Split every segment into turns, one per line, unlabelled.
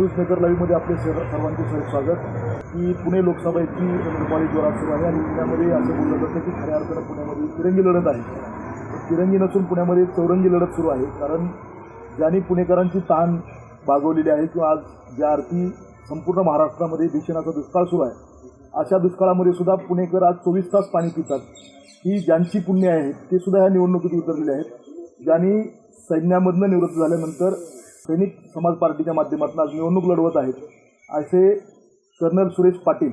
News maker लाईव्हमध्ये आपले सर्वांचे sir स्वागत. की पुणे लोकसभेची रुपाली जोरात सुरू आहे आणि पुण्यामध्ये असं बोललं जातं की खऱ्या अर्थानं पुण्यामध्ये तिरंगी लढत आहे. तिरंगी नसून पुण्यामध्ये चौरंगी लढत सुरू आहे. कारण ज्यांनी पुणेकरांची तहान बागवलेली आहे किंवा आज ज्या अर्थी संपूर्ण महाराष्ट्रामध्ये भीषणाचा दुष्काळ सुरू आहे अशा दुष्काळामध्ये सुद्धा पुणेकर आज चोवीस तास पाणी पितात. ही ज्यांची पुण्य आहेत ते सुद्धा ह्या निवडणुकीत उतरलेले आहेत. ज्यांनी सैन्यामधनं निवृत्त झाल्यानंतर सैनिक समाज पार्टीच्या माध्यमातून आज निवडणूक लढवत आहेत. असे कर्नल सुरेश पाटील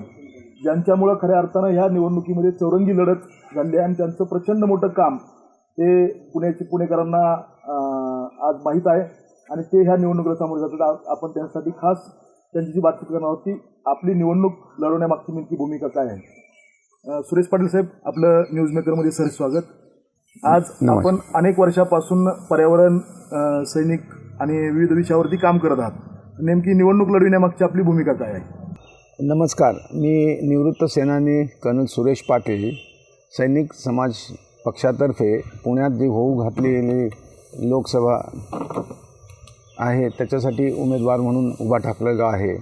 ज्यांच्यामुळं खऱ्या अर्थानं ह्या निवडणुकीमध्ये चौरंगी लढत झाली आहे आणि त्यांचं प्रचंड मोठं काम ते पुण्याचे पुणेकरांना आज माहीत आहे. आणि ते ह्या निवडणुकीला सामोरे जातात. आपण त्यांच्यासाठी खास त्यांच्याशी बातचीत करणार आहोत की आपली निवडणूक लढवण्यामागची नेमकी भूमिका काय आहे. सुरेश पाटील साहेब आपलं न्यूज मेकरमध्ये सर स्वागत. आज आपण अनेक वर्षापासून पर्यावरण सैनिक आणि विविध विषयावरती काम करत आहात. नेमकी निवडणूक लढविण्यामागची आपली भूमिका काय आहे?
नमस्कार. मी निवृत्त सेनानी कर्नल सुरेश पाटील सैनिक समाज पक्षातर्फे पुण्यात जी होऊ घातलेली लोकसभा आहे त्याच्यासाठी उमेदवार म्हणून उभा ठाकलेला आहे.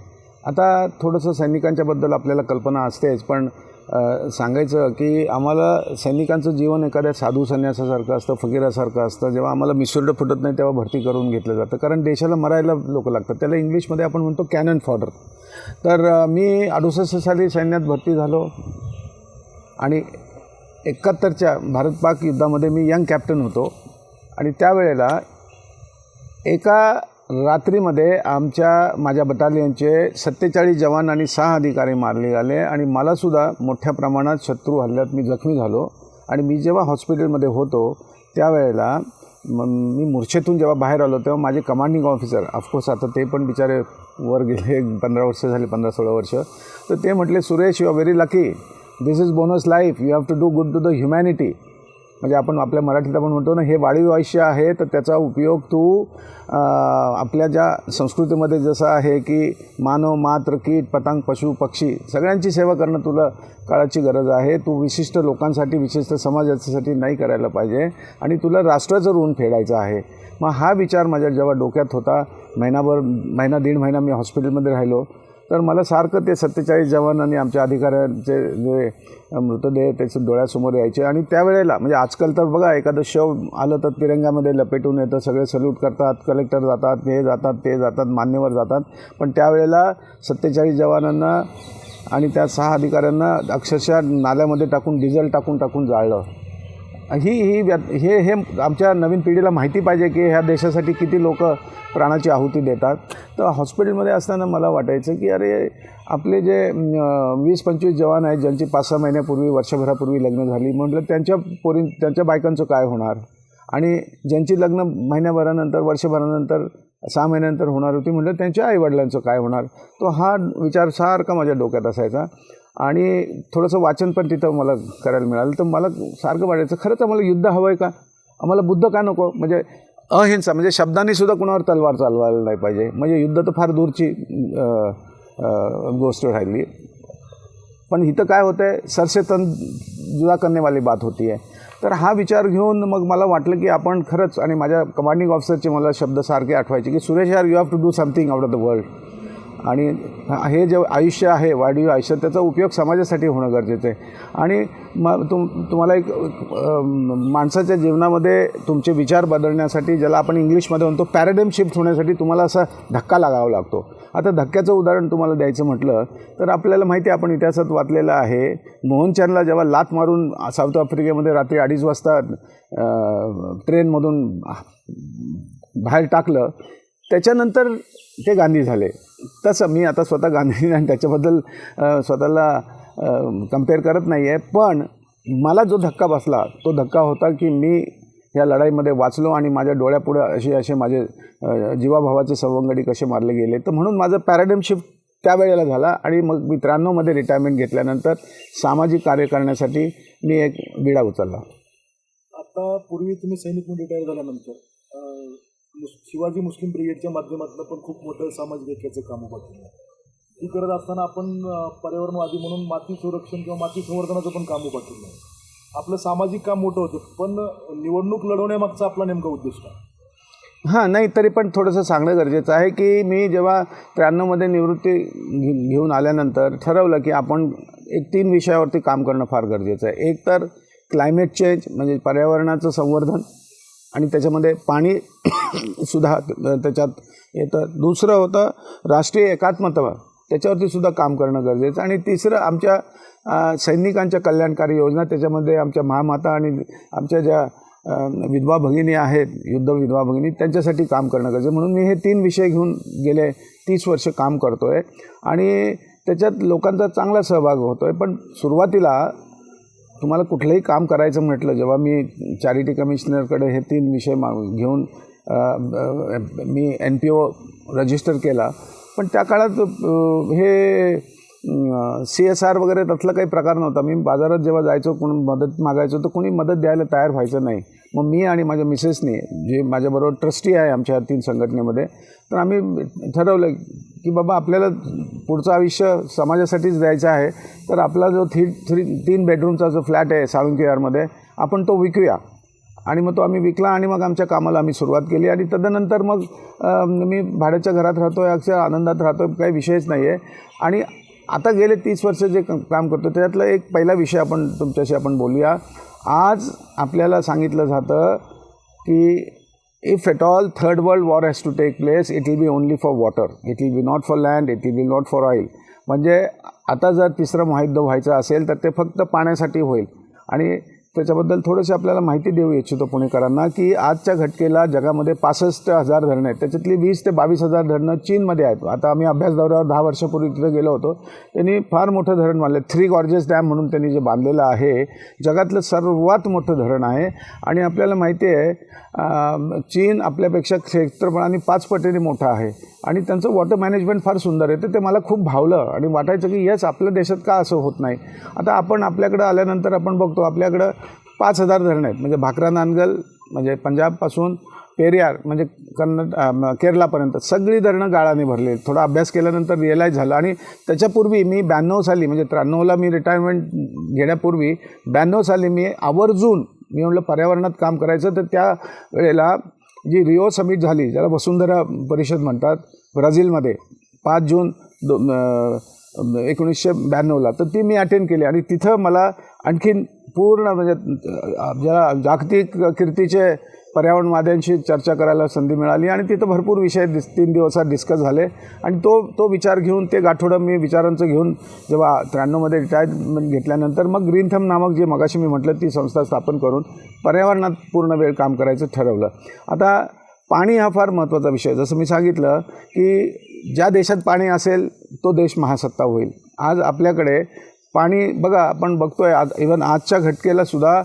आता थोडंसं सैनिकांच्याबद्दल आपल्याला कल्पना असतेच पण सांगायचं की आम्हाला सैनिकांचं जीवन एखाद्या साधू संन्यासासारखं असतं फकीरासारखं असतं. जेव्हा आम्हाला मिसुर्ड फुटत नाही तेव्हा भरती करून घेतलं जातं. कारण देशाला मरायला लोक लागतात. त्याला इंग्लिशमध्ये आपण म्हणतो कॅनन फॉडर तर मी अडुसष्ट साली सैन्यात भरती झालो आणि एकाहत्तरच्या भारत पाक युद्धामध्ये मी यंग कॅप्टन होतो. आणि त्यावेळेला एका रात्रीमध्ये आमच्या माझ्या बटालियनचे सत्तेचाळीस जवान आणि सहा अधिकारी मारले गेले आणि मलासुद्धा मोठ्या प्रमाणात शत्रू हल्ल्यात मी जखमी झालो. आणि मी जेव्हा हॉस्पिटलमध्ये होतो त्यावेळेला मग मी मूर्छेतून जेव्हा बाहेर आलो तेव्हा माझे कमांडिंग ऑफिसर ऑफकोर्स आता ते पण बिचारे वर गेले पंधरा वर्ष झाले पंधरा सोळा वर्ष. तर ते म्हटले Suresh you are very lucky this is bonus life you have to do good to the humanity म्हणजे आपण आपल्या मराठीत आपण म्हणतो ना हे वाढीव आयुष्य आहे तर त्याचा उपयोग तू आपल्या ज्या संस्कृतीमध्ये जसं आहे की मानव मात्र कीट पतंग पशु पक्षी सगळ्यांची सेवा करणं तुला काळाची गरज आहे. तू विशिष्ट लोकांसाठी विशिष्ट समाजासाठी नाही करायला पाहिजे. आणि तुला राष्ट्राचं ऋण फेडायचं आहे. मग हा विचार माझ्या जेव्हा डोक्यात होता महिनाभर महिना दीड महिना मी हॉस्पिटलमध्ये राहिलो तर मला सारखं ते सत्तेचाळीस जवान आणि आमच्या अधिकाऱ्यांचे जे मृतदेह त्याचे डोळ्यासमोर यायचे. आणि त्यावेळेला म्हणजे आजकाल तर बघा एखादं शव आलं तर तिरंगामध्ये लपेटून येतं सगळे सल्यूट करतात कलेक्टर जातात हे जातात ते जातात मान्यवर जातात. पण त्यावेळेला सत्तेचाळीस जवानांना आणि त्या सहा अधिकाऱ्यांना अक्षरशः नाल्यामध्ये टाकून डिझेल टाकून टाकून जाळलं. ही ही व्या- हे हे आमच्या नवीन पिढीला माहिती पाहिजे की ह्या देशासाठी किती लोक प्राणाची आहुती देतात. तर हॉस्पिटलमध्ये असताना मला वाटायचं की अरे आपले जे वीस पंचवीस जवान आहेत ज्यांची पाच सहा महिन्यापूर्वी वर्षभरापूर्वी लग्न झाली म्हटलं त्यांच्या पोरी त्यांच्या बायकांचं काय होणार? आणि ज्यांची लग्न महिन्याभरानंतर वर्षभरानंतर सहा महिन्यानंतर होणार होती म्हटलं त्यांच्या आईवडिलांचं काय होणार? तो हा विचार सारखा माझ्या डोक्यात असायचा. आणि थोडंसं वाचन पण तिथं मला करायला मिळालं. तर मला सारखं वाटायचं खरंच आम्हाला युद्ध हवं आहे का? आम्हाला बुद्ध का नको? म्हणजे अहिंसा म्हणजे शब्दांनीसुद्धा कुणावर तलवार चालवायला नाही पाहिजे. म्हणजे युद्ध तर फार दूरची गोष्ट राहिली. पण इथं काय होतं आहे सरसेतन जुदा करनेवाली बात होती आहे तर हा विचार घेऊन मग मला वाटलं की आपण खरंच आणि माझ्या कमांडिंग ऑफिसरचे मला शब्द सारखे आठवायचे की सुरेश यार you have to do something out of the world आणि हे जे आयुष्य आहे वाढीव आयुष्य त्याचा उपयोग समाजासाठी होणं गरजेचं आहे. आणि मग तुम तुम्हाला एक माणसाच्या जीवनामध्ये तुमचे विचार बदलण्यासाठी ज्याला आपण इंग्लिशमध्ये म्हणतो पॅराडाईम शिफ्ट होण्यासाठी तुम्हाला असा धक्का लागावा लागतो. आता धक्क्याचं उदाहरण तुम्हाला द्यायचं म्हटलं तर आपल्याला माहिती आहे आपण इतिहासात वाचलेलं आहे मोहनचंदला जेव्हा लात मारून साऊथ आफ्रिकेमध्ये रात्री अडीच वाजता ट्रेनमधून बाहेर टाकलं त्याच्यानंतर ते गांधी झाले. तसं मी आता स्वतः गांधी आणि त्याच्याबद्दल स्वतःला कंपेअर करत नाही आहे पण मला जो धक्का बसला तो धक्का होता की मी या लढाईमध्ये वाचलो आणि माझ्या डोळ्यापुढे असे असे माझे जीवाभावाचे सवंगडी कसे मारले गेले. तर म्हणून माझं पॅराडाईम शिफ्ट त्यावेळेला झाला आणि मग मी त्र्याण्णवमध्ये रिटायरमेंट घेतल्यानंतर सामाजिक कार्य करण्यासाठी मी एक विडा उचलला.
आता पूर्वी तुम्ही सैनिक रिटायर झाल्यानंतर शिवाजी मुस्लिम ब्रिगेडच्या माध्यमातून पण खूप मोठं सामाजिक ऐक्याचं काम उभं केलं ही करत असताना आपण पर्यावरणवादी म्हणून माती संरक्षण किंवा माती संवर्धनाचं पण काम उभं केलं आहे. आपलं सामाजिक काम मोठं होतं पण निवडणूक लढवण्यामागचा आपला नेमका उद्दिष्ट आहे.
हां नाही तरी पण थोडंसं सांगणं गरजेचं आहे की मी जेव्हा त्र्याण्णवमध्ये निवृत्ती घे घेऊन आल्यानंतर ठरवलं की आपण एक तीन विषयावरती काम करणं फार गरजेचं आहे. एक तर क्लायमेट चेंज म्हणजे पर्यावरणाचं संवर्धन आणि त्याच्यामध्ये पाणी सुद्धा त्याच्यात येतं. दुसरं होतं राष्ट्रीय एकात्मता. त्याच्यावरती सुद्धा काम करणं गरजेचं आणि तिसरं आमच्या सैनिकांच्या कल्याणकारी योजना त्याच्यामध्ये आमच्या महामाता आणि आमच्या ज्या विधवा भगिनी आहेत युद्ध विधवा भगिनी त्यांच्यासाठी काम करणं गरजेचं म्हणून मी हे तीन विषय घेऊन गेले तीस वर्ष काम करतो आहे आणि त्याच्यात लोकांचा चांगला सहभाग होतो आहे पण सुरुवातीला तुम्हाला कुठलंही काम करायचं म्हटलं जेव्हा मी चॅरिटी कमिशनरकडे हे तीन विषय मा घेऊन मी एन पी ओ रजिस्टर केला पण त्या काळात हे सी एस आर वगैरे तसला काही प्रकार नव्हता. मी बाजारात जेव्हा जायचो कोणी मदत मागायचो तर कोणी मदत द्यायला तयार व्हायचं नाही. मग मी आणि माझ्या मिसेसने जे माझ्याबरोबर ट्रस्टी आहे आमच्या तीन संघटनेमध्ये तर आम्ही ठरवलं की बाबा आपल्याला पुढचं आयुष्य समाजासाठीच द्यायचं आहे. तर आपला जो थ्री थ्री तीन बेडरूमचा जो फ्लॅट आहे साळुंकी आपण तो विकूया. आणि मग तो आम्ही विकला आणि मग आमच्या कामाला आम्ही सुरुवात केली. आणि तदनंतर मग मी भाड्याच्या घरात राहतो आहे अक्षर आनंदात राहतो काही विषयच नाही आहे आणि आता गेले तीस वर्ष जे क- काम करतो त्याच्यातला एक पहिला विषय आपण तुमच्याशी आपण बोलूया. आज आपल्याला सांगितलं जातं की if at all third world war has to take place it will be only for water it will be not for land it will be not for oil म्हणजे आता जर तिसरं महायुद्ध व्हायचं असेल तर ते फक्त पाण्यासाठी होईल. आणि त्याच्याबद्दल थोडीशी आपल्याला माहिती देऊ इच्छितो पुणेकरांना की आजच्या घटकेला जगामध्ये पासष्ट हजार धरणं आहेत. त्याच्यातली वीस ते बावीस हजार धरणं चीनमध्ये आहेत. आता आम्ही अभ्यास दौऱ्यावर दहा वर्षापूर्वी तिथं गेलो होतो. त्यांनी फार मोठं धरण बांधलं. थ्री गॉर्जेस डॅम म्हणून त्यांनी जे बांधलेलं आहे जगातलं सर्वात मोठं धरण आहे. आणि आपल्याला माहिती आहे चीन आपल्यापेक्षा क्षेत्रफळाने पाच पटीने मोठा आहे. आणि त्यांचं वॉटर मॅनेजमेंट फार सुंदर आहे. तर ते मला खूप भावलं. आणि वाटायचं की येस आपल्या देशात का असं होत नाही? आता आपण आपल्याकडं आल्यानंतर आपण बघतो आपल्याकडं पाच हजार धरणं आहेत. म्हणजे भाकरा नानगल म्हणजे पंजाबपासून पेरियार म्हणजे कन्नड केरलापर्यंत सगळी धरणं गाळाने भरली थोडा अभ्यास केल्यानंतर रिअलाईज झालं. आणि त्याच्यापूर्वी मी ब्याण्णव साली म्हणजे त्र्याण्णवला मी रिटायरमेंट घेण्यापूर्वी ब्याण्णव साली मी आवर्जून मी म्हटलं पर्यावरणात काम करायचं. तर त्या वेळेला जी रिओ समिट झाली ज्याला वसुंधरा परिषद म्हणतात ब्राझीलमध्ये पाच जून दो एकोणीसशे ब्याण्णवला तर ती मी अटेंड केली. आणि तिथं मला आणखीन पूर्ण म्हणजे ज्या ज्याला जागतिक कीर्तीचे पर्यावरणवाद्यांशी चर्चा करायला संधी मिळाली आणि तिथं भरपूर विषय दिस तीन दिवसात डिस्कस झाले. आणि तो तो विचार घेऊन ते गाठोडं मी विचारांचं घेऊन जेव्हा त्र्याण्णवमध्ये रिटायरमेंट घेतल्यानंतर मग ग्रीनथम नामक जे मगाशी मी म्हटलं ती संस्था स्थापन करून पर्यावरणात पूर्ण वेळ काम करायचं ठरवलं. आता पाणी हा फार महत्त्वाचा विषय जसं मी सांगितलं की ज्या देशात पाणी असेल तो देश महासत्ता होईल. आज आपल्याकडे पाणी बघा आपण बघतोय आज इवन आजच्या घटकेला सुद्धा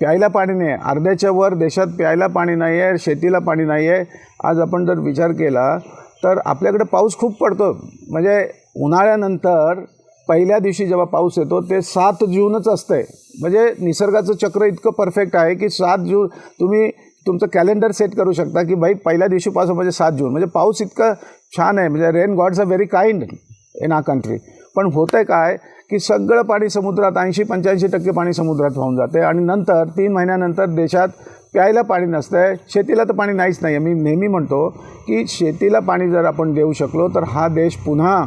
प्यायला पाणी नाही आहे अर्ध्याच्या वर देशात प्यायला पाणी नाही आहे शेतीला पाणी नाही आहे आज आपण जर विचार केला तर आपल्याकडे पाऊस खूप पडतो. म्हणजे उन्हाळ्यानंतर पहिल्या दिवशी जेव्हा पाऊस येतो ते सात जूनच असतंय. म्हणजे निसर्गाचं चक्र इतकं परफेक्ट आहे की सात जून तुम्ही तुमचं कॅलेंडर सेट करू शकता की भाई पहिल्या दिवशी पाऊस म्हणजे सात जून. म्हणजे पाऊस इतकं छान आहे. म्हणजे rain gods are very kind in a country पण होतं आहे काय की सगळं पाणी समुद्रात ऐंशी पंच्याऐंशी टक्के पाणी समुद्रात वाहून जाते आणि नंतर तीन महिन्यानंतर देशात प्यायला पाणी नसतं आहे शेतीला तर पाणी नाहीच नाही आहे मी नेहमी म्हणतो की शेतीला पाणी जर आपण देऊ शकलो तर हा देश पुन्हा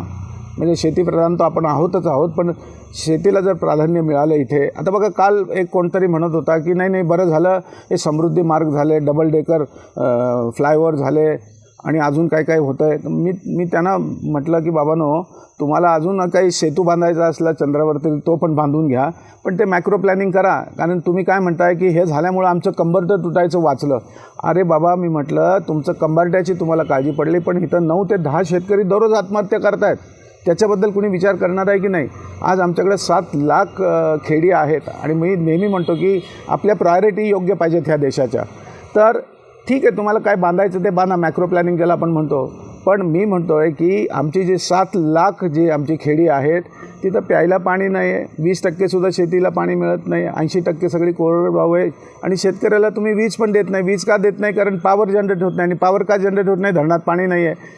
म्हणजे शेतीप्रधान तर आपण आहोतच आहोत पण शेतीला जर प्राधान्य मिळालं इथे आता बघा काल एक कोणतरी म्हणत होता की नाही नाही बरं झालं हे समृद्धी मार्ग झाले डबल डेकर फ्लायओव्हर झाले आणि अजून काय काय होतं आहे मी मी त्यांना म्हटलं की बाबानो तुम्हाला अजून काही सेतू बांधायचा असला चंद्रावरती तो पण बांधून घ्या. पण ते मॅक्रो प्लॅनिंग करा. कारण तुम्ही काय म्हणताय की हे झाल्यामुळं आमचं कंबरटं तुटायचं वाचलं. अरे बाबा मी म्हटलं तुमचं कंबरट्याची तुम्हाला काळजी पडली पण इथं नऊ ते दहा शेतकरी दररोज आत्महत्या करतायत. त्याच्याबद्दल कुणी विचार करणार आहे की नाही? आज आमच्याकडे सात लाख खेडी आहेत आणि मी नेहमी म्हणतो की आपल्या प्रायोरिटी योग्य पाहिजेत ह्या देशाच्या. तर ठीक आहे तुम्हाला काय बांधायचं ते बांधा मॅक्रो प्लॅनिंग ज्याला आपण म्हणतो. पण मी म्हणतो आहे की आमची जी सात लाख जी आमची खेडी आहेत तिथं प्यायला पाणी नाही आहे वीस टक्केसुद्धा शेतीला पाणी मिळत नाही. ऐंशी टक्के सगळी कोरडवाहू आहे आणि शेतकऱ्याला तुम्ही वीज पण देत नाही. वीज का देत नाही? कारण पॉवर जनरेट होत नाही आणि पॉवर का जनरेट होत नाही? धरणात पाणी नाही आहे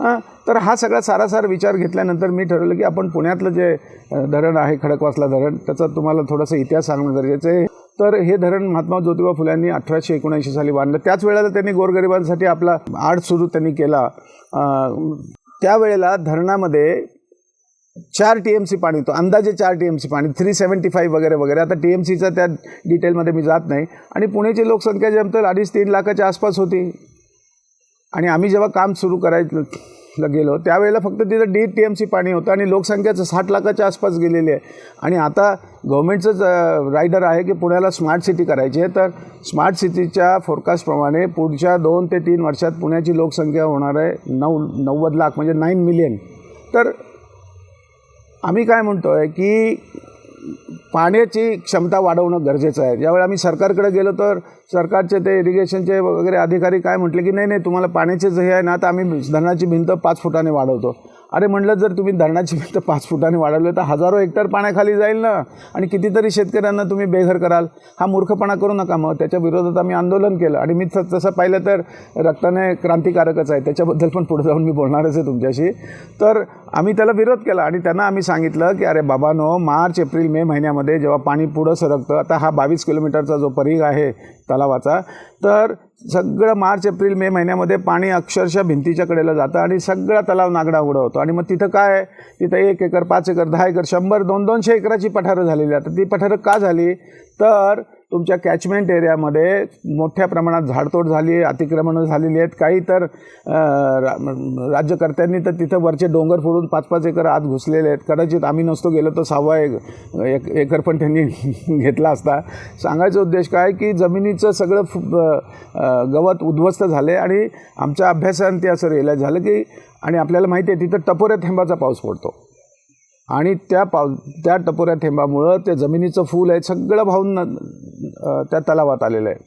हां तर हा सगळा सारासार विचार घेतल्यानंतर मी ठरवलं की आपण पुण्यातलं जे धरण आहे खडकवासला धरण त्याचा तुम्हाला थोडासा इतिहास सांगणं गरजेचं आहे. तर हे धरण महात्मा ज्योतिबा फुल्यांनी अठराशे एकोणऐंशी साली बांधलं. त्याच वेळेला त्यांनी गोरगरिबांसाठी आपला आर्ट सुरू त्यांनी केला. त्यावेळेला धरणामध्ये चार टी एम सी पाणी होतं. अंदाजे चार टी एम सी पाणी थ्री सेवन्टी फाईव्ह वगैरे वगैरे. आता टी एम सीचं त्या डिटेलमध्ये मी जात नाही. आणि पुण्याची लोकसंख्या जमतर अडीच तीन लाखाच्या आसपास होती. आणि आम्ही जेव्हा काम सुरू करायचं ला गेलो त्यावेळेला फक्त तिथं डी टी एम सी पाणी होतं आणि लोकसंख्याचं साठ लाखाच्या आसपास गेलेली आहे. आणि आता गव्हर्मेंटचंच रायडर आहे की पुण्याला स्मार्ट सिटी करायची आहे तर स्मार्ट सिटीच्या फोरकास्टप्रमाणे पुढच्या दोन ते तीन वर्षात पुण्याची लोकसंख्या होणार आहे नऊ नव्वद लाख म्हणजे नाईन मिलियन तर आम्ही काय म्हणतो आहे की पाण्याची क्षमता वाढवणं गरजेचं आहे. ज्यावेळी आम्ही सरकारकडे गेलो तर सरकारचे ते इरिगेशनचे वगैरे अधिकारी काय म्हटले की नाही नाही तुम्हाला पाण्याचे जे हे आहे ना तर आम्ही धरणाची भिंत पाच फुटाने वाढवतो. अरे म्हटलं जर तुम्ही धरणाची भिंत पाच फुटाने वाढवलं तर हजारो हेक्टर पाण्याखाली जाईल ना. आणि कितीतरी शेतकऱ्यांना तुम्ही बेघर कराल. हा मूर्खपणा करू नका मग. त्याच्या विरोधात आम्ही आंदोलन केलं. आणि मी तसं पाहिलं तर रक्ताने क्रांतिकारकच आहे. त्याच्याबद्दल पण पुढे जाऊन मी बोलणारच आहे तुमच्याशी. तर आम्ही त्याला विरोध केला आणि त्यांना आम्ही सांगितलं की अरे बाबानो मार्च एप्रिल मे महिन्यामध्ये जेव्हा पाणी पुढं सरकतं आता हा बावीस किलोमीटरचा जो परीघ आहे तलावाचा तर सगळं मार्च एप्रिल मे महिन्यामध्ये पाणी अक्षरशः भिंतीच्या कडेला जातं आणि सगळा तलाव नागडा उघडा होतो. आणि मग तिथं काय आहे? तिथं एक एकर पाच एकर दहा एकर शंभर दोन दोनशे एकराची पठारं झालेली आता तर ती पठारं का झाली? तर तुमच्या कॅचमेंट एरियामध्ये मोठ्या प्रमाणात झाडतोड झाली अतिक्रमणं झालेली आहेत. काही तर रा- राज्यकर्त्यांनी तर तिथं वरचे डोंगर फोडून पाच पाच एकर आत घुसलेले आहेत. कदाचित आम्ही नसतो गेलो तर सहावा एक एक एकर पण त्यांनी घेतला असता. सांगायचा उद्देश काय की जमिनीचं सगळं फु- गवत उद्ध्वस्त झाले आणि आमच्या अभ्यासांती असं रिअलाईज झालं की आणि आपल्याला माहिती आहे तिथं टपोऱ्या थेंबाचा पाऊस पडतो. आणि त्या पाव त्या टपोऱ्या थेंबामुळं त्या जमिनीचं फूल आहे सगळं भाऊन त्या तलावात आलेलं आहे.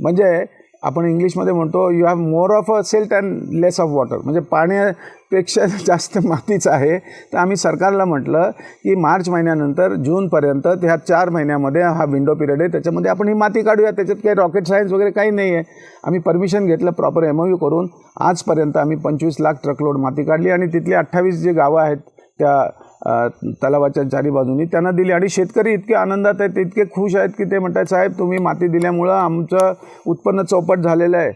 म्हणजे आपण इंग्लिशमध्ये म्हणतो you have more of a silt and less of water म्हणजे पाण्यापेक्षा जास्त मातीचं आहे. तर आम्ही सरकारला म्हटलं की मार्च महिन्यानंतर जूनपर्यंत ह्या चार महिन्यामध्ये हा विंडो पिरियड आहे. त्याच्यामध्ये आपण ही माती काढूया. त्याच्यात काही रॉकेट सायन्स वगैरे काही नाही आहे. आम्ही परमिशन घेतलं प्रॉपर एम यू करून आजपर्यंत आम्ही पंचवीस लाख ट्रकलोड माती काढली आणि तिथली अठ्ठावीस जे गावं आहेत त्या तलावाच्या चारी बाजूनी त्यांना दिली. आणि शेतकरी इतके आनंदात आहेत इतके खुश आहेत की ते म्हणतात साहेब तुम्ही माती दिल्यामुळं आमचं उत्पन्न चौपट झालेलं आहे.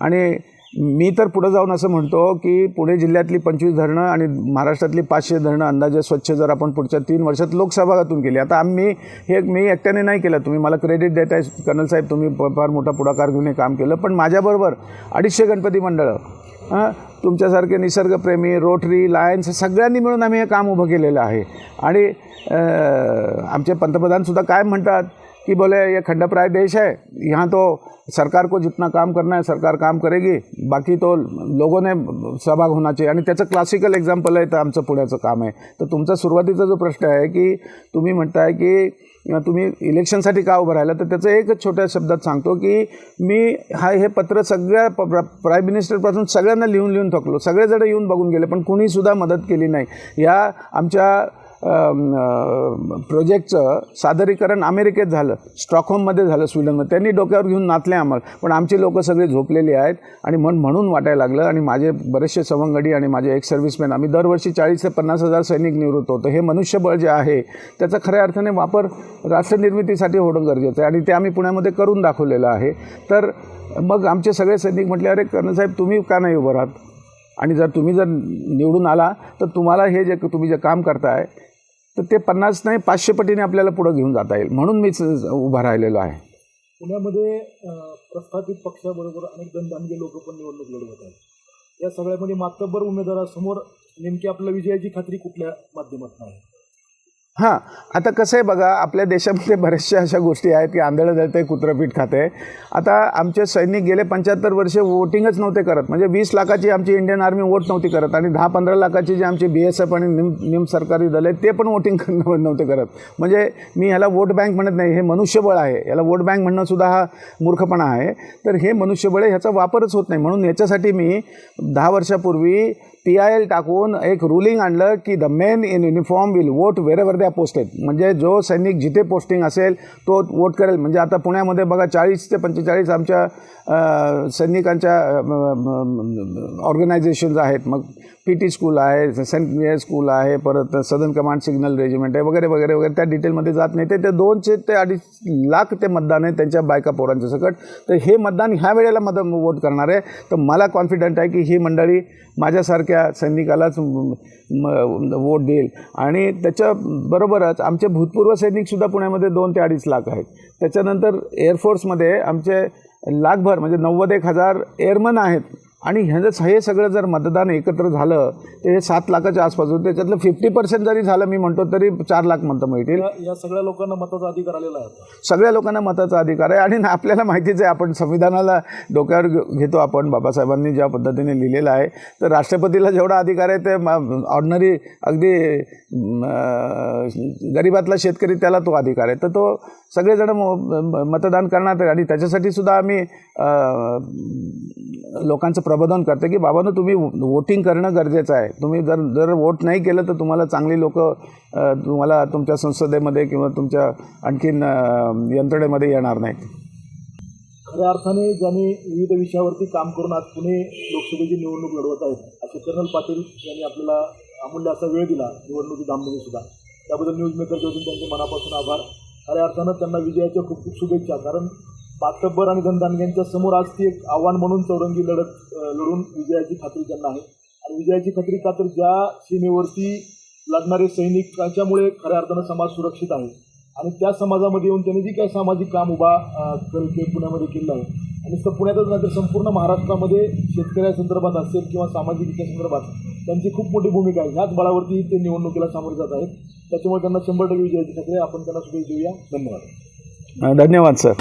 आणि मी तर पुढं जाऊन असं म्हणतो की पुणे जिल्ह्यातली पंचवीस धरणं आणि महाराष्ट्रातली पाचशे धरणं अंदाजे स्वच्छ जर आपण पुढच्या तीन वर्षात लोकसभागातून केली. आता आम्ही हे मी एकट्याने नाही केलं. तुम्ही मला क्रेडिट देत आहे कर्नल साहेब तुम्ही फार मोठा पुढाकार घेऊन हे काम केलं. पण माझ्याबरोबर अडीचशे गणपती मंडळं हां? तुमच्यासारखे निसर्गप्रेमी रोटरी लायन्स सगळ्यांनी मिळून आम्ही हे काम उभं केलेलं आहे. आणि आमचे पंतप्रधानसुद्धा काय म्हणतात कि बोले ये खंडप्राय देश है यहाँ तो सरकार को जितना काम करना है सरकार काम करेगी बाकी तो लोगों ने सहभाग होना चाहिए. आणि त्याचं क्लासिकल एक्झाम्पल आहे तर आमचं पुण्याचं काम आहे. तर तुमचा सुरुवातीचा जो प्रश्न आहे की तुम्ही म्हणताय की किंवा तुम्ही इलेक्शनसाठी का उभं राहिलं तर त्याचं एकच छोट्या शब्दात सांगतो की मी हा हे पत्र सगळ्या प- प्र- प्राईम मिनिस्टरपासून सगळ्यांना लिहून लिहून थकलो. सगळेजण येऊन बघून गेले पण कुणीसुद्धा मदत केली नाही. या आमच्या प्रोजेक्टचं सादरीकरण अमेरिकेत झालं. स्टॉकहोममध्ये झालं स्वीडनमध्ये त्यांनी डोक्यावर घेऊन नाचले आम्हाला. पण आमची लोकं सगळी झोपलेली आहेत आणि मन म्हणून वाटायला लागलं आणि माझे बरेचसे सवंगडी आणि माझे एक सर्व्हिसमॅन आम्ही दरवर्षी चाळीस ते पन्नास हजार सैनिक निवृत्त होतो. हे मनुष्यबळ जे आहे त्याचा खऱ्या अर्थाने वापर राष्ट्रनिर्मितीसाठी होणं गरजेचं आहे आणि ते आम्ही पुण्यामध्ये करून दाखवलेलं आहे. तर मग आमचे सगळे सैनिक म्हटले अरे कर्णसाहेब तुम्ही का नाही उभं राहत? आणि जर तुम्ही जर निवडून आला तर तुम्हाला हे जे तुम्ही जे काम करताय तर ते पन्नास नाही पाचशे पटीने आपल्याला पुढं घेऊन जाता येईल. म्हणून मीच उभा राहिलेलो आहे.
पुण्यामध्ये प्रस्थापित पक्षाबरोबर अनेक दंडांगे लोक पण निवडणूक लढवत आहेत. या सगळ्यामध्ये मातब्बर उमेदवारासमोर नेमकी आपल्या विजयाची खात्री कुठल्या माध्यमातून आहे?
हां आता कसं आहे बघा आपल्या देशामध्ये बऱ्याचशा अशा गोष्टी आहेत की आंधळं जाते कुत्रपीठ खाते आता आमचे सैनिक गेले पंच्याहत्तर वर्षे वोटिंगच नव्हते करत. म्हणजे वीस लाखाची आमची इंडियन आर्मी वोट नव्हती करत आणि दहा पंधरा लाखाची जी आमची बी एस एफ आणि निम निम सरकारी दल आहे ते पण वोटिंग नव्हते करत. म्हणजे मी ह्याला वोट बँक म्हणत नाही हे मनुष्यबळ आहे. याला वोट बँक म्हणणंसुद्धा हा मूर्खपणा आहे. तर हे मनुष्यबळ आहे ह्याचा वापरच होत नाही. म्हणून याच्यासाठी मी दहा वर्षापूर्वी पी आय एल टाकून एक रुलिंग आणलं की the men in uniform will vote wherever they're posted म्हणजे जो सैनिक जिथे पोस्टिंग असेल तो वोट करेल. म्हणजे आता पुण्यामध्ये बघा चाळीस ते पंचेचाळीस आमच्या सैनिकांच्या ऑर्गनायझेशन्स आहेत. मग पी टी स्कूल आहे सेंट मेअर स्कूल आहे परत सदर्न कमांड सिग्नल रेजिमेंट आहे वगैरे वगैरे वगैरे. त्या डिटेलमध्ये जात नाही. ते ते दोनशे ते अडीच लाख ते मतदान आहे त्यांच्या बायका पोरांच्या सकट. तर हे मतदान ह्या वेळेला मत वोट करणार आहे. तर मला कॉन्फिडंट आहे की ही मंडळी माझ्यासारख्या त्या सैनिकालाच वोट देईल. आणि त्याच्याबरोबरच आमचे भूतपूर्व सैनिकसुद्धा पुण्यामध्ये दोन ते अडीच लाख आहेत. त्याच्यानंतर एअरफोर्समध्ये आमचे लाखभर म्हणजे नव्वद एक हजार एअरमन आहेत. आणि ह्याचं हे सगळं जर मतदान एकत्र झालं तर हे सात लाखाच्या आसपास होतं त्याच्यातलं फिफ्टी पर्सेंट जरी झालं मी म्हणतो तरी चार लाख मतं मिळतील.
या या सगळ्या लोकांना मताचा अधिकार आलेला आहे
सगळ्या लोकांना मताचा अधिकार आहे आणि आपल्याला माहितीच आहे आपण संविधानाला डोक्यावर घेतो आपण. बाबासाहेबांनी ज्या पद्धतीने लिहिलेलं आहे तर राष्ट्रपतीला जेवढा अधिकार आहे ते ऑर्डनरी अगदी गरिबातला शेतकरी त्याला तो अधिकार आहे. तर तो सगळेजण म- मतदान करणार आणि त्याच्यासाठी सुद्धा आम्ही लोकांचं प्रबोधन करते की बाबांनो तुम्ही वोटिंग करणं गरजेचं आहे. तुम्ही जर जर वोट नाही केलं तर तुम्हाला चांगली लोक तुम्हाला तुमच्या संसदेमध्ये किंवा तुमच्या आणखीन यंत्रणेमध्ये येणार नाहीत.
खऱ्या अर्थाने ज्यांनी विविध विषयावरती काम करून आज पुणे लोकसभेची निवडणूक लढवत आहेत असे कर्नल पाटील यांनी आपल्याला अमूल्य असा वेळ दिला निवडणुकी धामणुकी सुद्धा. त्याबद्दल न्यूज मेकर त्यांचे मनापासून आभार. खऱ्या अर्थानं त्यांना विजयाच्या खूप खूप शुभेच्छा. कारण पातब्बर आणि धनदानग्यांच्या समोर आज ती एक आव्हान म्हणून चौरंगी लढत लढून विजयाची खात्री त्यांना आहे. आणि विजयाची खात्री का तर ज्या सीमेवरती लढणारे सैनिक त्यांच्यामुळे खऱ्या अर्थानं समाज सुरक्षित आहे. आणि त्या समाजामध्ये येऊन त्यांनी जी काही सामाजिक काम उभा अ, पुण्यामध्ये केलं आहे. आणि पुण्यातच नाही तर संपूर्ण महाराष्ट्रामध्ये शेतकऱ्यासंदर्भात असेल किंवा सामाजिक संदर्भात त्यांची खूप मोठी भूमिका आहे. ह्याच बळावरती ते निवडणुकीला सामोरे जात आहेत. त्याच्यामुळे त्यांना शंभर टक्के विजयाची ठाकरे आपण त्यांना शुभेच्छा देऊया. धन्यवाद.
धन्यवाद सर